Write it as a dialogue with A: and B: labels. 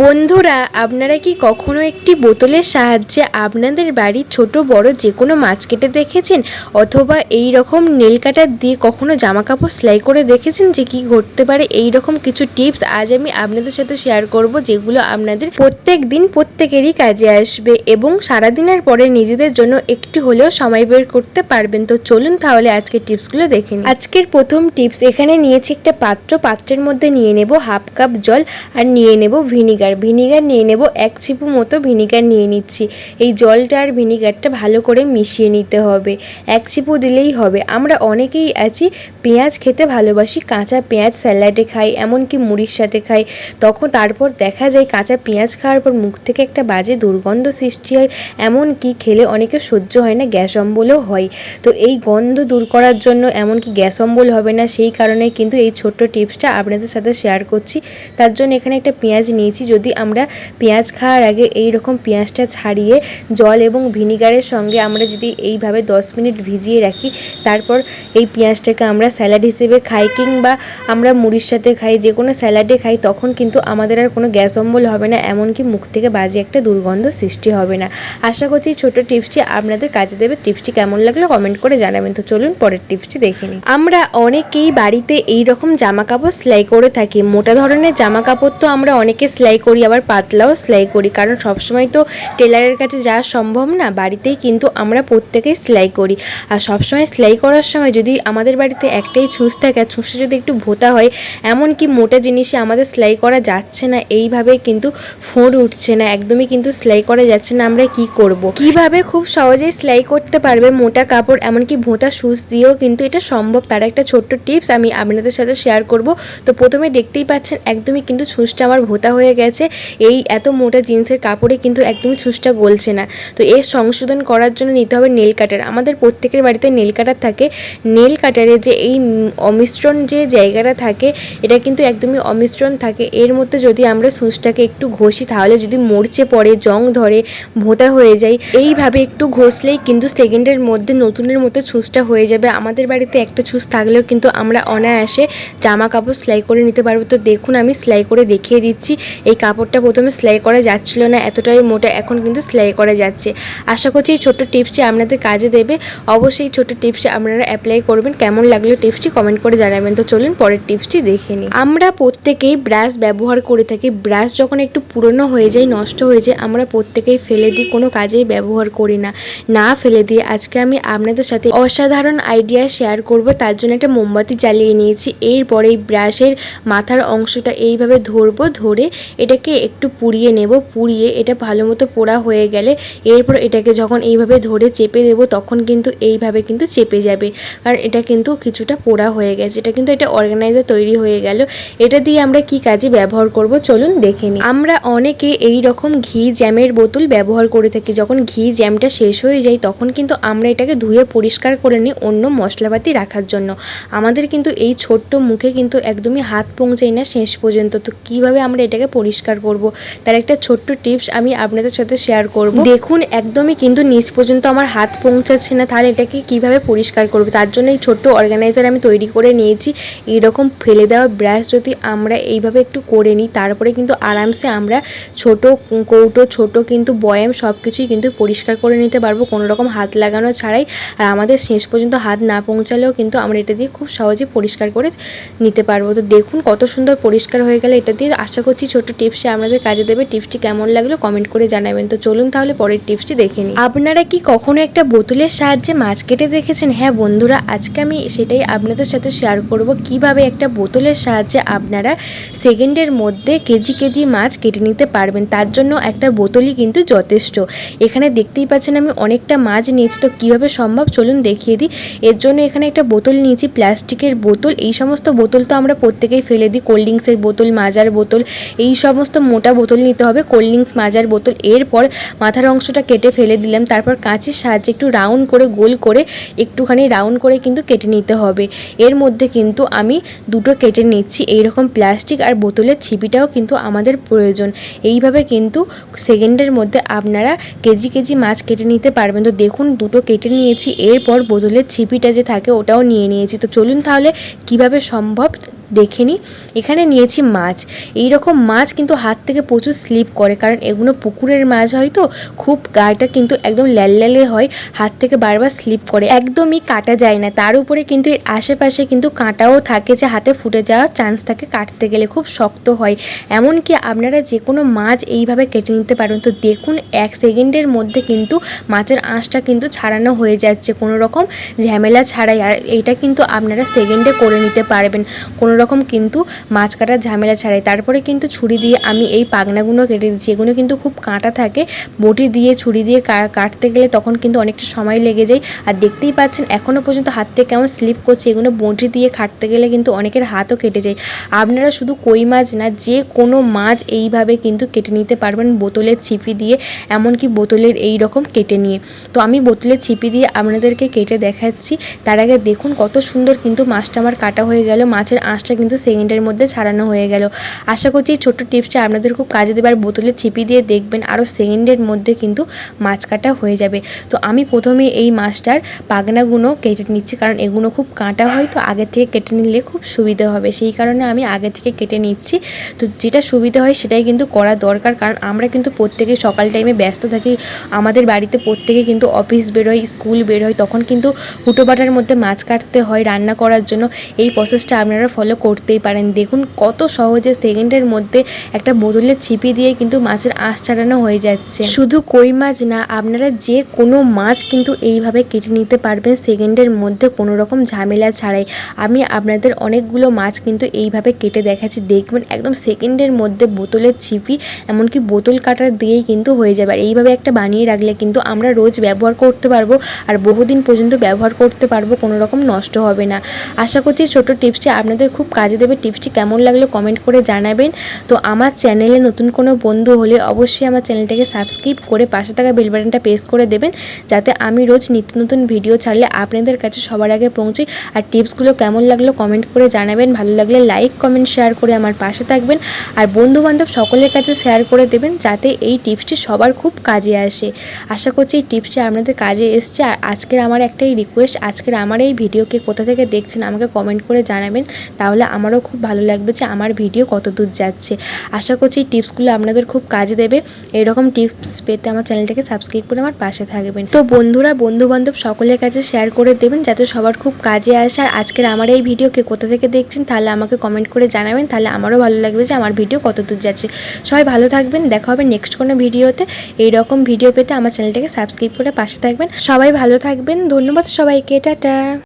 A: বন্ধুরা, আপনারা কি কখনো একটি বোতলের সাহায্যে আপনাদের বাড়ির ছোট, বড় যে কোনো মাছ কেটে দেখেছেন? অথবা এই রকম নেল কাটার দিয়ে কখনো জামা কাপড় সেলাই করে দেখেছেন যে কি ঘটতে পারে? এই রকম কিছু টিপস আজ আমি আপনাদের সাথে শেয়ার করব, যেগুলো আপনাদের প্রত্যেক দিন প্রত্যেকেরই কাজে আসবে এবং সারাদিনের পরে নিজেদের জন্য একটি হলেও সময় বের করতে পারবেন। তো চলুন তাহলে আজকের টিপসগুলো দেখে নিই। আজকের প্রথম টিপস, এখানে নিয়েছি একটা পাত্র। পাত্রের মধ্যে নিয়ে নেব হাফ কাপ জল আর নিয়ে নেব ভিনিগার। ভিনিগার। ভিনিগার নিয়ে নেব, এক চিপু মতো ভিনিগার নিয়ে নিচ্ছি। এই জলটা আর ভিনিগারটা ভালো করে মিশিয়ে নিতে হবে। এক চিপু দিলেই হবে। আমরা অনেকেই আছি, পেঁয়াজ খেতে ভালোবাসি, কাঁচা পেঁয়াজ স্যালাডে খাই, এমনকি মুড়ির সাথে খাই। তখন তারপর দেখা যায় কাঁচা পেঁয়াজ খাওয়ার পর মুখ থেকে একটা বাজে দুর্গন্ধ সৃষ্টি হয়, এমনকি খেলে অনেকে সহ্য হয় না, গ্যাস অম্বলও হয়। তো এই গন্ধ দূর করার জন্য এমনকি গ্যাস অম্বল হবে না, সেই কারণে কিন্তু এই ছোট্ট টিপসটা আপনাদের সাথে শেয়ার করছি। তার জন্য এখানে একটা পেঁয়াজ নিয়েছি যদি আমরা পেঁয়াজ খাওয়ার আগে এই রকম পেঁয়াজটা ছাড়িয়ে জল এবং ভিনিগারের সঙ্গে আমরা যদি এইভাবে দশ মিনিট ভিজিয়ে রাখি, তারপর এই পেঁয়াজটাকে আমরা স্যালাড হিসেবে খাই কিংবা আমরা মুড়ির সাথে খাই, যে কোনো স্যালাডে খাই, তখন কিন্তু আমাদের আর কোনো গ্যাস অম্বল হবে না, এমনকি মুখ থেকে বাজে একটা দুর্গন্ধ সৃষ্টি হবে না। আশা করছি এই ছোটো টিপসটি আপনাদের কাজে দেবে। টিপসটি কেমন লাগল কমেন্ট করে জানাবেন। তো চলুন পরের টিপসটি দেখে নিই। আমরা অনেকেই বাড়িতে এই রকম জামা কাপড় সেলাই করে থাকি। মোটা ধরনের জামা কাপড় তো আমরা অনেকে সেলাই করি, আবার পাতলাও সেলাই করি। কারণ সবসময় তো টেলারের কাছে যাওয়া সম্ভব না, বাড়িতেই কিন্তু আমরা প্রত্যেকেই সেলাই করি। আর সবসময় সেলাই করার সময় যদি আমাদের বাড়িতে একটাই ছুঁচ থাকে ছুঁচটা যদি একটু ভোতা হয় এমনকি মোটা জিনিসে আমাদের সেলাই করা যাচ্ছে না, এইভাবে কিন্তু ফোঁড় উঠছে না, একদমই কিন্তু সেলাই করা যাচ্ছে না, আমরা কি করব। কীভাবে খুব সহজেই সেলাই করতে পারবে মোটা কাপড়, এমনকি ভোঁতা সুচ দিয়েও কিন্তু এটা সম্ভব? তার একটা ছোট্ট টিপস আমি আপনাদের সাথে শেয়ার করব। তো প্রথমে দেখতেই পাচ্ছেন, একদমই কিন্তু ছুঁচটা আমার ভোতা হয়ে গেছে। এই এত মোটা জিন্সের কাপড়ে কিন্তু একদমই ছুঁচটা গলছে না। তো এর সংশোধন করার জন্য নিতে হবে নেল কাটার। আমাদের প্রত্যেকের বাড়িতে নেল কাটার থাকে। নেল কাটারে যে এই অমিশ্রণ যে জায়গাটা থাকে, এটা কিন্তু একদমই অমিশ্রণ থাকে। এর মধ্যে যদি আমরা সুচটাকে একটু ঘষি, তাহলে যদি মরচে পড়ে, জং ধরে, ভোঁতা হয়ে যায়, এইভাবে একটু ঘষলেই কিন্তু সেকেন্ডের মধ্যে, নতুনের মতো ছুঁচটা হয়ে যাবে। আমাদের বাড়িতে একটা ছুঁচ থাকলেও কিন্তু আমরা অনায়াসে জামা কাপড় সেলাই করে নিতে পারব। তো দেখুন, আমি সেলাই করে দেখিয়ে দিচ্ছি। এই কাপড়টা প্রথমে সেলাই করা যাচ্ছিল না, এতটাই মোটা এখন কিন্তু সেলাই করা যাচ্ছে। আশা করছি এই ছোট্ট টিপসটি আপনাদের কাজে দেবে। অবশ্যই ছোট্ট টিপসটি আপনারা অ্যাপ্লাই করবেন। কেমন লাগল টিপসটি কমেন্ট করে জানাবেন। তো চলুন পরের টিপসটি দেখে নিই। আমরা প্রত্যেকেই ব্রাশ ব্যবহার করে থাকি। ব্রাশ যখন একটু পুরনো হয়ে যায়, নষ্ট হয়ে যায়, আমরা প্রত্যেকেই ফেলে দিই, কোনো কাজেই ব্যবহার করি না। না ফেলে দিয়ে আজকে আমি আপনাদের সাথে অসাধারণ আইডিয়া শেয়ার করব। তার জন্য একটা মোমবাতি জ্বালিয়ে নিয়েছি। এরপরে এই ব্রাশের মাথার অংশটা এইভাবে ধরবো, ধরে এটাকে একটু পুড়িয়ে নেব, পুড়িয়ে এটা ভালো মতো পোড়া হয়ে গেলে এরপর এটাকে যখন এইভাবে ধরে চেপে দেব তখন কিন্তু এইভাবে কিন্তু চেপে যাবে। কারণ এটা কিন্তু কিছুটা পোড়া হয়ে গেছে, এটা কিন্তু এটা অর্গানাইজার তৈরি হয়ে গেল। এটা দিয়ে আমরা কি কাজে ব্যবহার করব চলুন দেখে নিই। আমরা অনেকে এই রকম ঘি জ্যামের বোতল ব্যবহার করে থাকি, যখন ঘি জ্যামটা শেষ হয়ে যায় তখন কিন্তু আমরা এটাকে ধুয়ে পরিষ্কার করে নিই অন্য মশলাপাতি রাখার জন্য। আমাদের কিন্তু এই ছোট্ট মুখে কিন্তু একদমই হাত পৌঁছায় না শেষ পর্যন্ত, তো কীভাবে আমরা এটাকে পরিষ্কার করব। তার একটা ছোট্ট টিপস আমি আপনাদের সাথে শেয়ার করব। দেখুন, একদমই কিন্তু নিচ পর্যন্ত আমার হাত পৌঁছাচ্ছে না, তাহলে এটাকে কীভাবে পরিষ্কার করব? তার জন্য এই ছোট্ট অর্গানাইজার আমি তৈরি করে নিয়েছি। এইরকম ফেলে দেওয়া ব্রাশ যদি আমরা এইভাবে একটু করে নিই, তারপরে কিন্তু আরামসে আমরা ছোট কৌটো, ছোট কিন্তু বয়াম সব কিছুই কিন্তু পরিষ্কার করে নিতে পারব। কোনো রকম হাত লাগানো ছাড়াই। আর আমাদের শেষ পর্যন্ত হাত না পৌঁছালেও কিন্তু আমরা এটা দিয়ে খুব সহজে পরিষ্কার করে নিতে পারব। তো দেখুন কত সুন্দর পরিষ্কার হয়ে গেলে। এটা দিয়ে আশা করছি ছোট টিপসে আপনাদের কাজে দেবে, টিপসটি কেমন লাগল কমেন্ট করে জানাবেন। তো চলুন তাহলে পরের টিপসটি দেখে নিই। আপনারা কি কখনো একটা বোতলের সাহায্যে মাছ কেটে দেখেছেন? হ্যাঁ বন্ধুরা, আজকে আমি সেটাই আপনাদের সাথে শেয়ার করব। কীভাবে একটা বোতলের সাহায্যে আপনারা সেকেন্ডের মধ্যে কেজি কেজি মাছ কেটে নিতে পারবেন, তার জন্য একটা বোতলই কিন্তু যথেষ্ট। এখানে দেখতেই পাচ্ছেন আমি অনেকটা মাছ নিয়েছি, তো কীভাবে সম্ভব? চলুন দেখিয়ে দিই। এর জন্য এখানে একটা বোতল নিয়েছি, প্লাস্টিকের বোতল। এই সমস্ত বোতল তো আমরা প্রত্যেকেই ফেলে দিই, কোল্ড ড্রিঙ্কসের বোতল, মাজার বোতল, এই সমস্ত মোটা বোতল নিতে হবে, কোল্ড ড্রিঙ্কস, মাজার বোতল। এরপর মাথার অংশটা কেটে ফেলে দিলাম, তারপর কাঁচের সাহায্যে একটু রাউন্ড করে, গোল করে একটুখানি রাউন্ড করে কিন্তু কেটে নিতে হবে। এর মধ্যে কিন্তু আমি দুটো কেটে নিচ্ছি, এইরকম প্লাস্টিক আর বোতলের ছিপিটাও কিন্তু আমাদের প্রয়োজন। এইভাবে কিন্তু সেকেন্ডের মধ্যে আপনারা কেজি কেজি মাছ কেটে নিতে পারবেন। তো দেখুন, দুটো কেটে নিয়েছি, এরপর বোতলের ছিপিটা যে থাকে ওটাও নিয়ে নিয়েছি। তো চলুন তাহলে কীভাবে সম্ভব দেখে নিই এখানে নিয়েছি মাছ। এই রকম মাছ কিন্তু হাত থেকে প্রচুর স্লিপ করে, কারণ এগুলো পুকুরের মাছ হয় তো, খুব গাটা কিন্তু একদম ল্যালে হয়, হাত থেকে বারবার স্লিপ করে। একদমই কাটা যায় না। তার উপরে কিন্তু এর আশেপাশে কিন্তু কাঁটাও থাকে যে হাতে ফুটে যাওয়ার চান্স থাকে কাটতে গেলে, খুব শক্ত হয়। এমনকি আপনারা যে কোনো মাছ এইভাবে কেটে নিতে পারেন। তো দেখুন, এক সেকেন্ডের মধ্যে কিন্তু মাছের আঁশটা কিন্তু ছাড়ানো হয়ে যাচ্ছে। কোনো রকম ঝামেলা ছাড়াই, আর এইটা কিন্তু আপনারা সেকেন্ডে করে নিতে পারবেন। কোনো রকম কিন্তু মাছ কাটার ঝামেলা ছাড়াই। তারপরে কিন্তু ছুরি দিয়ে আমি এই পাগনাগুলো কেটে দিচ্ছি। এগুলো কিন্তু খুব কাঁটা থাকে। বটি দিয়ে, ছুরি দিয়ে কাটতে গেলে তখন কিন্তু অনেকটা সময় লেগে যায়। আর দেখতেই পাচ্ছেন এখনও পর্যন্ত হাত থেকে কেমন স্লিপ করছে। এগুলো বটি দিয়ে কাটতে গেলে কিন্তু অনেকের হাতও কেটে যায়। আপনারা শুধু কই মাছ না, যে কোনো মাছ এইভাবে কিন্তু কেটে নিতে পারবেন বোতলের ছিপি দিয়ে, এমনকি বোতলের এই রকম কেটে নিয়ে। তো আমি বোতলের ছিপি দিয়ে আপনাদেরকে কেটে দেখাচ্ছি। তার আগে দেখুন কত সুন্দর কিন্তু মাছটা আমার কাটা হয়ে গেল। মাছের আঁশটা কিন্তু সেকেন্ডের মধ্যে ছাড়ানো হয়ে গেল। আশা করছি এই ছোট্ট টিপসটা আপনাদের খুব কাজে দেবে। আর বোতলের ছিপি দিয়ে দেখবেন আরও সেকেন্ডের মধ্যে কিন্তু মাছ কাটা হয়ে যাবে। তো আমি প্রথমে এই মাছটার পাগনাগুলো কেটে নিচ্ছি, কারণ এগুলো খুব কাঁটা হয়, তো আগে থেকে কেটে নিলে খুব সুবিধা হবে। সেই কারণে আমি আগে থেকে কেটে নিচ্ছি। তো যেটা সুবিধা হয় সেটাই কিন্তু করা দরকার, কারণ আমরা কিন্তু প্রত্যেকে সকাল টাইমে ব্যস্ত থাকি। আমাদের বাড়িতে প্রত্যেকে কিন্তু অফিস বেরোয় স্কুল বের হয়, তখন কিন্তু হুটোপাটার মধ্যে মাছ কাটতে হয় রান্না করার জন্য। এই প্রসেসটা আপনারা ফলো করতেই পারেন। দেখুন কত সহজে সেকেন্ডের মধ্যে একটা বোতলের ছিপি দিয়ে কিন্তু মাছের আঁশ ছাড়ানো হয়ে যাচ্ছে। শুধু কই মাছ না, আপনারা যে কোনো মাছ কিন্তু এইভাবে কেটে নিতে পারবেন সেকেন্ডের মধ্যে কোনো রকম ঝামেলা ছাড়াই। আমি আপনাদের অনেকগুলো মাছ কিন্তু এইভাবে কেটে দেখাচ্ছি। দেখবেন একদম সেকেন্ডের মধ্যে বোতলের ছিপি, এমনকি বোতল কাটার দিয়েই কিন্তু হয়ে যাবে। আর এইভাবে একটা বানিয়ে রাখলে কিন্তু আমরা রোজ ব্যবহার করতে পারব আর বহুদিন পর্যন্ত ব্যবহার করতে পারব, কোনো রকম নষ্ট হবে না। আশা করছি ছোট টিপসটি আপনাদের খুব কাজে দেবে। টিপসটি কেমন লাগল কমেন্ট করে জানাবেন। তো আমার চ্যানেলে নতুন কোনো বন্ধু হলে অবশ্যই আমার চ্যানেলটাকে সাবস্ক্রাইব করে পাশে থাকা বেল বাটনটা প্রেস করে দেবেন। যাতে আমি রোজ নিত্য নতুন ভিডিও ছাড়লে আপনাদের কাছে সবার আগে পৌঁছই। আর টিপসগুলো কেমন লাগল কমেন্ট করে জানাবেন। ভালো লাগলে লাইক কমেন্ট শেয়ার করে আমার পাশে থাকবেন। আর বন্ধু বান্ধব সকলের কাছে শেয়ার করে দেবেন যাতে এই টিপসটি সবার খুব কাজে আসে। আশা করছি এই টিপসটি আপনাদের কাজে এসছে। আর আজকের আমার একটাই রিকোয়েস্ট আজকের আমার এই ভিডিওকে কোথা থেকে দেখছেন আমাকে কমেন্ট করে জানাবেন। তাহলে আমারও খুব ভালো লাগবে যে আমার ভিডিও কত দূর যাচ্ছে। আশা করছি এই টিপসগুলো আপনাদের খুব কাজে দেবে। এরকম টিপস পেতে আমার চ্যানেলটাকে সাবস্ক্রাইব করে আমার পাশে থাকবেন। তো বন্ধুরা বন্ধু বান্ধব সকলের কাছে শেয়ার করে দেবেন যাতে সবার খুব কাজে আসে। আর আজকের আমার এই ভিডিওকে কোথা থেকে দেখছেন তাহলে আমাকে কমেন্ট করে জানাবেন। তাহলে আমারও ভালো লাগবে যে আমার ভিডিও কত দূর যাচ্ছে। সবাই ভালো থাকবেন, দেখা হবে নেক্সট কোনো ভিডিওতে এইরকম ভিডিও পেতে আমার চ্যানেলটাকে সাবস্ক্রাইব করে পাশে থাকবেন। সবাই ভালো থাকবেন, ধন্যবাদ সবাইকে, টাটা।